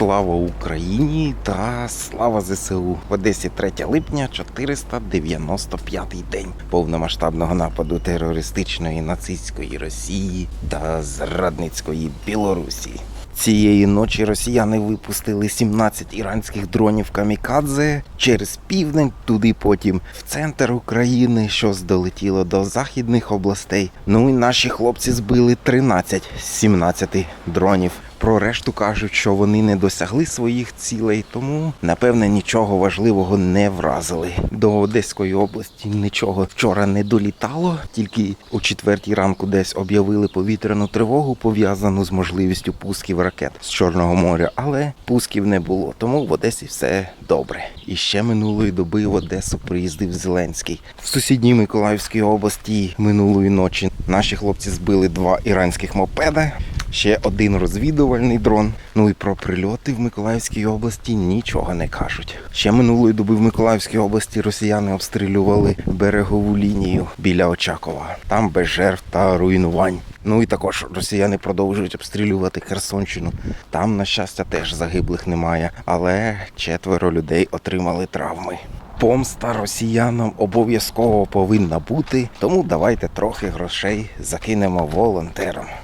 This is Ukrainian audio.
Слава Україні та слава ЗСУ в Одесі 3 липня 495 день повномасштабного нападу терористичної нацистської Росії та зрадницької Білорусі. Цієї ночі росіяни випустили 17 іранських дронів камікадзе через південь, туди потім в центр України, що здолетіло до західних областей. Ну і наші хлопці збили 13 з 17 дронів. Про решту кажуть, що вони не досягли своїх цілей, тому напевне нічого важливого не вразили. До Одеської області нічого вчора не долітало, тільки о четвертій ранку десь об'явили повітряну тривогу, пов'язану з можливістю пусків ракет з Чорного моря, але пусків не було, тому в Одесі все добре. І ще минулої доби в Одесу приїздив Зеленський. В сусідній Миколаївській області минулої ночі наші хлопці збили два іранських мопеда. Ще один розвідувальний дрон. Ну і про прильоти в Миколаївській області нічого не кажуть. Ще минулої доби в Миколаївській області росіяни обстрілювали берегову лінію біля Очакова. Там без жертв та руйнувань. Ну і також росіяни продовжують обстрілювати Херсонщину. Там, на щастя, теж загиблих немає, але четверо людей отримали травми. Помста росіянам обов'язково повинна бути, тому давайте трохи грошей закинемо волонтерам.